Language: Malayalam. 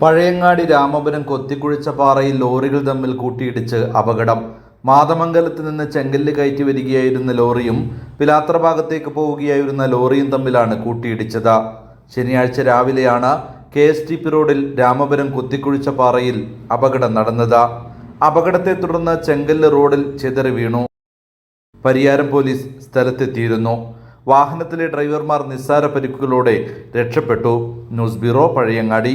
പഴയങ്ങാടി രാമപുരം കൊത്തിക്കുഴിച്ച പാറയിൽ ലോറികൾ തമ്മിൽ കൂട്ടിയിടിച്ച് അപകടം. മാതമംഗലത്ത് നിന്ന് ചെങ്കല്ല് കയറ്റി വരികയായിരുന്ന ലോറിയും പിലാത്ര ഭാഗത്തേക്ക് പോവുകയായിരുന്ന ലോറിയും തമ്മിലാണ് കൂട്ടിയിടിച്ചത്. ശനിയാഴ്ച രാവിലെയാണ് കെ എസ് ടി പി റോഡിൽ രാമപുരം കുത്തിക്കുഴിച്ച പാറയിൽ അപകടം നടന്നത്. അപകടത്തെ തുടർന്ന് ചെങ്കല്ല് റോഡിൽ ചിതറി വീണു. പരിയാരം പോലീസ് സ്ഥലത്തെത്തിയിരുന്നു. വാഹനത്തിലെ ഡ്രൈവർമാർ നിസ്സാര പരിക്കുകളോടെ രക്ഷപ്പെട്ടു. News bureau Pazhayangadi.